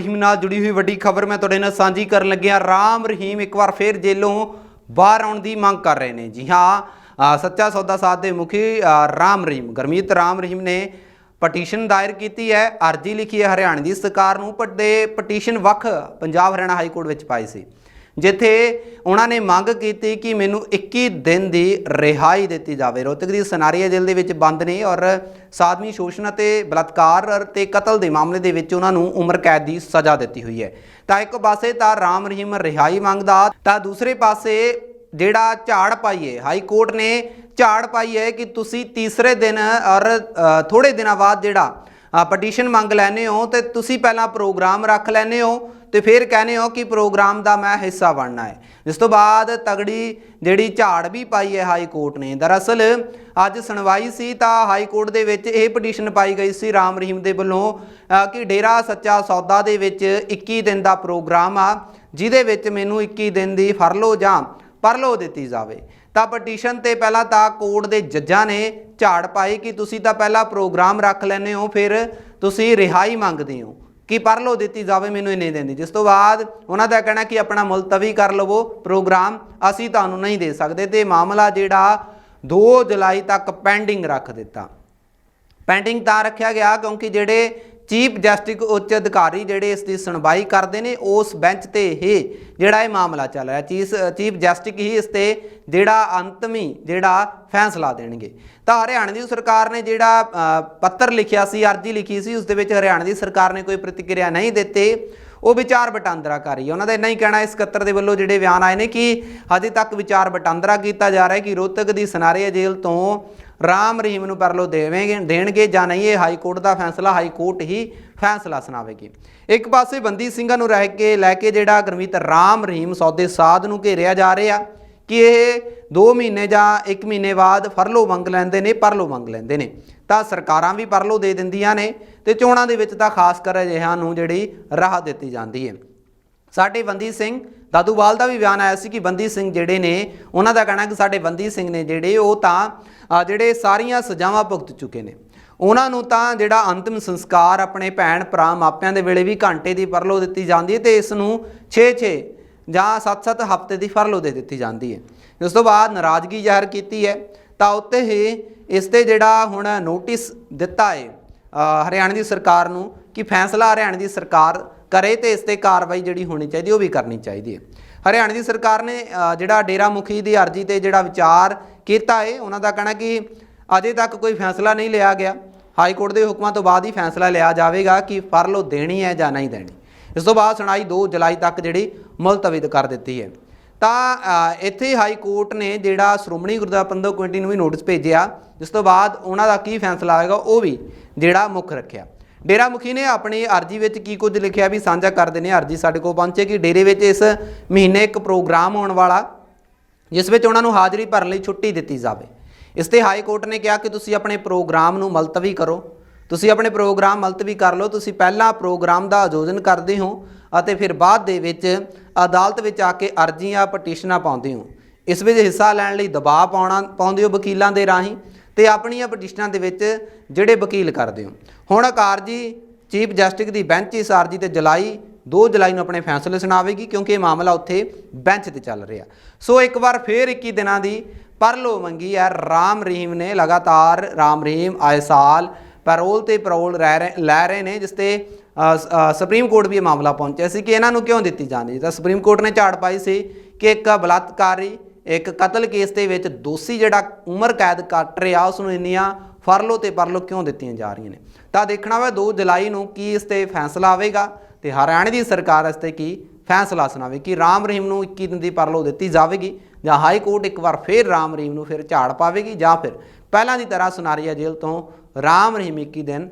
ਰਹੀਮ ਨਾਲ ਜੁੜੀ ਹੋਈ ਵੱਡੀ ਖਬਰ ਮੈਂ ਤੁਹਾਡੇ ਨਾਲ ਸਾਂਝੀ ਕਰਨ ਲੱਗਿਆ। ਰਾਮ ਰਹੀਮ ਇੱਕ ਵਾਰ ਫੇਰ ਜੇਲੋਂ ਬਾਹਰ ਆਉਣ ਦੀ ਮੰਗ ਕਰ ਰਹੇ ਨੇ। ਜੀ ਹਾਂ ਅ, ਸੱਚਾ ਸੌਦਾ ਸਾਧ ਦੇ ਮੁਖੀ ਰਾਮ ਰਹੀਮ। ਗਰਮੀਤ ਰਾਮ ਰਹੀਮ ਨੇ ਪਟੀਸ਼ਨ ਦਾਇਰ ਕੀਤੀ ਹੈ। ਅਰਜੀ ਲਿਖੀ ਹੈ ਹਰਿਆਣਾ ਦੀ। ਸਰਕਾਰ ਨੂੰ ਪਰ ਦੇ ਪਟੀਸ਼ਨ ਵੱਖ ਪੰਜਾਬ ਹਰਿਆਣਾ ਹਾਈ ਕੋਰਟ ਵਿੱਚ ਪਾਈ ਸੀ। ਜਿੱਥੇ ਉਹਨਾਂ ਨੇ ਮੰਗ ਕੀਤੀ ਕਿ ਮੈਨੂੰ 21 ਦਿਨ ਦੀ ਰਿਹਾਈ ਦਿੱਤੀ ਜਾਵੇ। ਰੋਹਤਕ ਦੀ ਸਨਾਰੀਆ ਜੇਲ੍ਹ ਦੇ ਵਿੱਚ ਬੰਦ ਨੇ ਔਰ ਸਾਧਵੀ ਸ਼ੋਸ਼ਣ ਅਤੇ ਬਲਾਤਕਾਰ ਤੇ ਕਤਲ ਦੇ ਮਾਮਲੇ ਦੇ ਵਿੱਚ ਉਹਨਾਂ ਨੂੰ ਉਮਰ ਕੈਦ ਦੀ ਸਜ਼ਾ ਦਿੱਤੀ ਹੋਈ ਹੈ। ਤਾਂ ਇੱਕ ਪਾਸੇ ਤਾਂ ਰਾਮ ਰਹੀਮ ਰਿਹਾਈ ਮੰਗਦਾ ਤਾਂ ਦੂਸਰੇ ਪਾਸੇ ਜਿਹੜਾ ਝਾੜ ਪਾਈਏ ਹਾਈ ਕੋਰਟ ਨੇ ਝਾੜ ਪਾਈ ਹੈ ਕਿ ਤੁਸੀਂ ਤੀਸਰੇ ਦਿਨ ਔਰ ਅ, ਥੋੜੇ ਦਿਨਾਂ ਬਾਅਦ ਜਿਹੜਾ ਪਟੀਸ਼ਨ ਮੰਗ ਲੈਨੇ ਹੋ ਤੇ ਤੁਸੀਂ ਪਹਿਲਾਂ ਪ੍ਰੋਗਰਾਮ ਰੱਖ ਲੈਨੇ ਹੋ ਤੇ ਫਿਰ ਕਹਿੰਦੇ ਹੋ ਕਿ ਪ੍ਰੋਗਰਾਮ ਦਾ ਮੈਂ ਹਿੱਸਾ ਬਣਨਾ ਹੈ। ਜਿਸ ਤੋਂ ਬਾਅਦ ਤਗੜੀ ਜਿਹੜੀ ਝਾੜ ਵੀ ਪਾਈ ਹੈ ਹਾਈ ਕੋਰਟ ਨੇ। ਦਰਅਸਲ ਅੱਜ ਸੁਣਵਾਈ ਸੀ ਤਾਂ ਹਾਈ ਕੋਰਟ ਦੇ ਵਿੱਚ ਇਹ ਪਟੀਸ਼ਨ ਪਾਈ ਗਈ ਸੀ ਰਾਮ ਰਹੀਮ ਦੇ ਵੱਲੋਂ ਕਿ ਡੇਰਾ ਸੱਚਾ ਸੌਦਾ ਦੇ ਵਿੱਚ 21 ਦਿਨ ਦਾ ਪ੍ਰੋਗਰਾਮ ਆ, ਜਿਹਦੇ ਵਿੱਚ ਮੈਨੂੰ 21 ਦਿਨ ਦੀ ਫਰਲੋ ਜਾਂ ਪਰਲੋ ਦਿੱਤੀ ਜਾਵੇ। ਤਾਂ ਪਟੀਸ਼ਨ ਤੇ ਪਹਿਲਾਂ ਤਾਂ ਕੋਰਟ ਦੇ ਜੱਜਾਂ ਨੇ ਝਾੜ ਪਾਈ ਕਿ ਤੁਸੀਂ ਤਾਂ ਪਹਿਲਾਂ ਪ੍ਰੋਗਰਾਮ ਰੱਖ ਲੈਨੇ ਹੋ, ਫਿਰ ਤੁਸੀਂ ਰਿਹਾਈ ਮੰਗਦੇ ਹੋ। ਕਿ ਪਰਲੋ ਦਿੱਤੀ ਜਾਵੇ, ਮੈਨੂੰ ਇਹ ਨਹੀਂ ਦਿੰਦੀ। ਜਿਸ ਤੋਂ ਬਾਅਦ ਉਹਨਾਂ ਦਾ ਕਹਿਣਾ ਕਿ ਆਪਣਾ ਮੁਲਤਵੀ ਕਰ ਲਵੋ, ਪ੍ਰੋਗਰਾਮ ਅਸੀਂ ਤੁਹਾਨੂੰ ਨਹੀਂ ਦੇ ਸਕਦੇ ਤੇ ਮਾਮਲਾ ਜਿਹੜਾ 2 ਜੁਲਾਈ ਤੱਕ ਪੈਂਡਿੰਗ ਰੱਖ ਦਿੱਤਾ। ਪੈਂਡਿੰਗ ਤਾਂ ਰੱਖਿਆ ਗਿਆ ਕਿਉਂਕਿ ਜਿਹੜੇ ਚੀਫ ਜਸਟਿਸ, ਉੱਚ ਅਧਿਕਾਰੀ ਜਿਹੜੇ ਇਸ ਦੀ ਸੁਣਵਾਈ ਕਰਦੇ ਨੇ, ਉਸ ਬੈਂਚ ਤੇ ਇਹ ਜਿਹੜਾ ਇਹ ਮਾਮਲਾ ਚੱਲ ਰਿਹਾ। ਚੀਫ ਚੀਫ ਜਸਟਿਸ ਹੀ ਇਸ ਤੇ ਜਿਹੜਾ ਅੰਤਮੀ ਜਿਹੜਾ ਫੈਸਲਾ ਦੇਣਗੇ। ਤਾਂ ਹਰਿਆਣਾ ਦੀ ਸਰਕਾਰ ਨੇ ਜਿਹੜਾ ਪੱਤਰ ਲਿਖਿਆ ਸੀ, ਅਰਜੀ ਲਿਖੀ ਸੀ, ਉਸ ਦੇ ਵਿੱਚ ਹਰਿਆਣਾ ਦੀ ਸਰਕਾਰ ਨੇ ਕੋਈ ਪ੍ਰਤੀਕਿਰਿਆ ਨਹੀਂ ਦਿੱਤੀ। ਉਹ ਵਿਚਾਰ ਵਟਾਂਦਰਾ ਕਰ ਰਹੀ ਹੈ। ਉਹਨਾਂ ਦਾ ਇੰਨਾ ਹੀ ਕਹਿਣਾ, ਇਸ ਸਕੱਤਰ ਦੇ ਵੱਲੋਂ ਜਿਹੜੇ ਬਿਆਨ ਆਏ ਨੇ ਕਿ ਹਜੇ ਤੱਕ ਵਿਚਾਰ ਵਟਾਂਦਰਾ ਕੀਤਾ ਜਾ ਰਿਹਾ ਹੈ ਕਿ ਰੋਹਤਕ ਦੀ ਸਨਾਰੀਆ ਜੇਲ੍ਹ ਤੋਂ ਰਾਮ ਰਹੀਮ ਨੂੰ ਪਰਲੋ ਦੇਵੇਂਗੇ, ਦੇਣਗੇ ਜਾਂ ਨਹੀਂ, ਇਹ ਹਾਈ ਕੋਰਟ ਦਾ ਫੈਸਲਾ, ਹਾਈ ਕੋਰਟ ਹੀ ਫੈਸਲਾ ਸੁਣਾਵੇਗੀ। ਇੱਕ ਪਾਸੇ ਬੰਦੀ ਸਿੰਘਾਂ ਨੂੰ ਰਹਿ ਕੇ, ਲੈ ਕੇ ਜਿਹੜਾ ਗੁਰਮੀਤ ਰਾਮ ਰਹੀਮ ਸੌਦੇ ਸਾਧ ਨੂੰ ਘੇਰਿਆ ਜਾ ਰਿਹਾ, ਕਿ ਇਹ 2 ਮਹੀਨੇ ਜਾਂ 1 ਮਹੀਨੇ ਬਾਅਦ ਫਰਲੋ ਮੰਗ ਲੈਂਦੇ ਨੇ ਪਰਲੋ ਮੰਗ ਲੈਂਦੇ ਨੇ। ਤਾਂ ਸਰਕਾਰਾਂ ਵੀ ਪਰਲੋ ਦੇ ਦਿੰਦੀਆਂ ਨੇ, ਤੇ ਚੋਣਾਂ ਦੇ ਵਿੱਚ ਤਾਂ ਖਾਸ ਕਰ ਅਜਿਹਿਆਂ ਨੂੰ ਜਿਹੜੀ ਰਾਹ ਦਿੱਤੀ ਜਾਂਦੀ ਹੈ। ਸਾਡੇ ਬੰਦੀ ਸਿੰਘ ਦਾਦੂਵਾਲ ਦਾ ਵੀ ਬਿਆਨ ਆਇਆ ਸੀ ਕਿ ਬੰਦੀ ਸਿੰਘ ਜਿਹੜੇ ਨੇ ਉਹਨਾਂ ਦਾ ਕਹਿਣਾ ਕਿ ਸਾਡੇ ਬੰਦੀ ਸਿੰਘ ਨੇ ਜਿਹੜੇ ਉਹ ਤਾਂ ਜਿਹੜੇ ਸਾਰੀਆਂ ਸਜ਼ਾਵਾਂ ਭੁਗਤ ਚੁੱਕੇ ਨੇ। ਉਹਨਾਂ ਨੂੰ ਤਾਂ ਜਿਹੜਾ ਅੰਤਿਮ ਸੰਸਕਾਰ ਆਪਣੇ ਭੈਣ ਭਰਾ ਮਾਪਿਆਂ ਦੇ ਵੇਲੇ ਵੀ ਘੰਟੇ ਦੀ ਪਰਲੋ ਦਿੱਤੀ ਜਾਂਦੀ ਹੈ ਤੇ ਇਸ ਨੂੰ 6-6 ਜਾਂ 7-7 ਹਫ਼ਤੇ ਦੀ ਫਰਲੋ ਦੇ ਦਿੱਤੀ ਜਾਂਦੀ ਹੈ। ਉਸ ਤੋਂ ਬਾਅਦ ਨਾਰਾਜ਼ਗੀ ਜ਼ਾਹਰ ਕੀਤੀ ਹੈ। ਤਾਂ ਉੱਤੇ ਹੀ ਇਸ ਤੇ ਜਿਹੜਾ ਹੁਣ ਨੋਟਿਸ ਦਿੱਤਾ ਹੈ ਅ, ਹਰਿਆਣਾ ਦੀ ਸਰਕਾਰ ਨੂੰ ਕਿ ਫੈਸਲਾ ਹਰਿਆਣਾ ਦੀ ਸਰਕਾਰ ਕਰੇ ਤੇ ਇਸ ਤੇ ਕਾਰਵਾਈ ਜਿਹੜੀ ਹੋਣੀ ਚਾਹੀਦੀ, ਉਹ ਵੀ ਕਰਨੀ ਚਾਹੀਦੀ ਹੈ। ਹਰਿਆਣਾ ਦੀ ਸਰਕਾਰ ਨੇ ਜਿਹੜਾ ਡੇਰਾ ਮੁਖੀ ਦੀ ਅਰਜੀ ਤੇ ਜਿਹੜਾ ਵਿਚਾਰ ਕੀਤਾ ਹੈ ਉਹਨਾਂ ਦਾ ਕਹਿਣਾ ਕਿ ਅਜੇ ਤੱਕ ਕੋਈ ਫੈਸਲਾ ਨਹੀਂ ਲਿਆ ਗਿਆ। ਹਾਈ ਕੋਰਟ ਦੇ ਹੁਕਮਾਂ ਤੋਂ ਬਾਅਦ ਹੀ ਫੈਸਲਾ ਲਿਆ ਜਾਵੇਗਾ ਕਿ ਫਰਲੋ ਦੇਣੀ ਹੈ ਜਾਂ ਨਹੀਂ ਦੇਣੀ। ਇਸ ਤੋਂ ਬਾਅਦ ਸੁਣਾਈ 2 ਜੁਲਾਈ ਤੱਕ ਜਿਹੜੀ ਮੁਲਤਵੀ ਕਰ ਦਿੱਤੀ ਹੈ। ਤਾਂ ਇੱਥੇ ਹਾਈ ਕੋਰਟ ਨੇ ਜਿਹੜਾ ਸ਼੍ਰੋਮਣੀ ਗੁਰਦੁਆਰਾ ਪ੍ਰਬੰਧਕ ਕਮੇਟੀ ਨੂੰ ਵੀ ਨੋਟਿਸ ਭੇਜਿਆ, ਜਿਸ ਤੋਂ ਬਾਅਦ ਉਹਨਾਂ ਦਾ ਕੀ ਫੈਸਲਾ ਆਏਗਾ ਉਹ ਵੀ ਜਿਹੜਾ ਮੁੱਖ ਰੱਖਿਆ। ਡੇਰਾ ਮੁਖੀ ਨੇ ਆਪਣੀ ਅਰਜੀ ਵਿੱਚ ਕੀ ਕੁਝ ਲਿਖਿਆ ਵੀ ਸਾਂਝਾ ਕਰਦੇ ਨੇ ਅਰਜੀ ਸਾਡੇ ਕੋਲ ਪਹੁੰਚੇ ਕਿ ਡੇਰੇ ਵਿੱਚ ਇਸ ਮਹੀਨੇ ਇੱਕ ਪ੍ਰੋਗਰਾਮ ਹੋਣ ਵਾਲਾ, ਜਿਸ ਵਿੱਚ ਉਹਨਾਂ ਨੂੰ ਹਾਜ਼ਰੀ ਭਰਨ ਲਈ ਛੁੱਟੀ ਦਿੱਤੀ ਜਾਵੇ। ਇਸ ਤੇ ਹਾਈ ਕੋਰਟ ਨੇ ਕਿਹਾ ਕਿ ਤੁਸੀਂ ਆਪਣੇ ਪ੍ਰੋਗਰਾਮ ਨੂੰ ਮੁਲਤਵੀ ਕਰੋ। ਤੁਸੀਂ ਆਪਣੇ ਪ੍ਰੋਗਰਾਮ ਮੁਲਤਵੀ ਕਰ ਲਓ। ਤੁਸੀਂ ਪਹਿਲਾਂ ਪ੍ਰੋਗਰਾਮ ਦਾ ਆਯੋਜਨ ਕਰਦੇ ਹੋ ਅਤੇ ਫਿਰ ਬਾਅਦ ਦੇ ਵਿੱਚ ਅਦਾਲਤ ਵਿੱਚ ਆ ਕੇ ਅਰਜ਼ੀਆਂ, ਪਟੀਸ਼ਨਾਂ ਪਾਉਂਦੇ ਹੋ। ਇਸ ਵਿੱਚ ਹਿੱਸਾ ਲੈਣ ਲਈ ਦਬਾਅ ਪਾਉਣਾ, ਪਾਉਂਦੇ ਹੋ ਵਕੀਲਾਂ ਦੇ ਰਾਹੀਂ। ਤੇ ਆਪਣੀਆਂ ਪਟੀਸ਼ਨਾਂ ਦੇ ਵਿੱਚ ਜਿਹੜੇ ਵਕੀਲ ਕਰਦੇ ਹੋ। ਹੁਣ ਕਾਰਜੀ ਚੀਫ ਜਸਟਿਸ ਦੀ ਬੈਂਚ ਇਸ ਅਰਜੀ ਤੇ ਜੁਲਾਈ 2 ਜੁਲਾਈ ਨੂੰ ਆਪਣੇ ਫੈਸਲੇ ਸੁਣਾਵੇਗੀ ਕਿਉਂਕਿ ਇਹ ਮਾਮਲਾ ਉੱਥੇ ਬੈਂਚ ਤੇ ਚੱਲ ਰਿਹਾ। ਸੋ ਇੱਕ ਵਾਰ ਫੇਰ 21 ਦਿਨਾਂ ਦੀ ਪਰਲੋ ਮੰਗੀ ਹੈ, ਰਾਮ ਰਹੀਮ ਨੇ ਲਗਾਤਾਰ ਰਾਮ ਰਹੀਮ ਆਏ ਸਾਲ ਪੈਰੋਲ ਤੇ ਪੈਰੋਲ ਰਹਿ ਰਹੇ ਲੈ ਰਹੇ ਨੇ, ਜਿਸ ਤੇ ਸ- ਸੁਪਰੀਮ ਕੋਰਟ ਵੀ ਇਹ ਮਾਮਲਾ ਪਹੁੰਚਿਆ ਸੀ ਕਿ ਇਹਨਾਂ ਨੂੰ ਕਿਉਂ ਦਿੱਤੀ ਜਾਂਦੀ ਤਾਂ ਸੁਪਰੀਮ ਕੋਰਟ ਨੇ ਝਾੜ ਪਾਈ ਸੀ ਕਿ ਇੱਕ ਬਲਾਤਕਾਰੀ ਇੱਕ ਕਤਲ ਕੇਸ ਦੇ ਵਿੱਚ ਦੋਸ਼ੀ ਜਿਹੜਾ ਉਮਰ ਕੈਦ ਕੱਟ ਰਿਹਾ ਉਸ ਨੂੰ ਇੰਨੀਆਂ ਫਰਲੋ ਤੇ ਪਰਲੋ ਕਿਉਂ ਦਿੱਤੀਆਂ ਜਾ ਰਹੀਆਂ ਨੇ? ਤਾਂ ਦੇਖਣਾ ਹੋਵੇ 2 ਜੁਲਾਈ ਨੂੰ ਕੀ ਇਸ ਤੇ ਫੈਸਲਾ ਆਵੇਗਾ ਤੇ ਹਰਿਆਣਾ ਦੀ ਸਰਕਾਰ ਇਸ ਤੇ ਕੀ ਫੈਸਲਾ ਸੁਣਾਵੇ, ਕਿ ਰਾਮ ਰਹੀਮ ਨੂੰ 21 ਦਿਨ ਦੀ ਪਰਲੋ ਦਿੱਤੀ ਜਾਵੇਗੀ ਜਾਂ ਹਾਈ ਕੋਰਟ ਇੱਕ ਵਾਰ ਫੇਰ ਰਾਮ ਰਹੀਮ ਨੂੰ ਫਿਰ ਝਾੜ ਪਾਵੇਗੀ ਜਾਂ ਫਿਰ ਪਹਿਲਾਂ ਦੀ ਤਰ੍ਹਾਂ ਸੁਨਾਰੀਆ ਜੇਲ੍ਹ ਤੋਂ ਰਾਮ ਰਹੀਮ 21 ਦਿਨ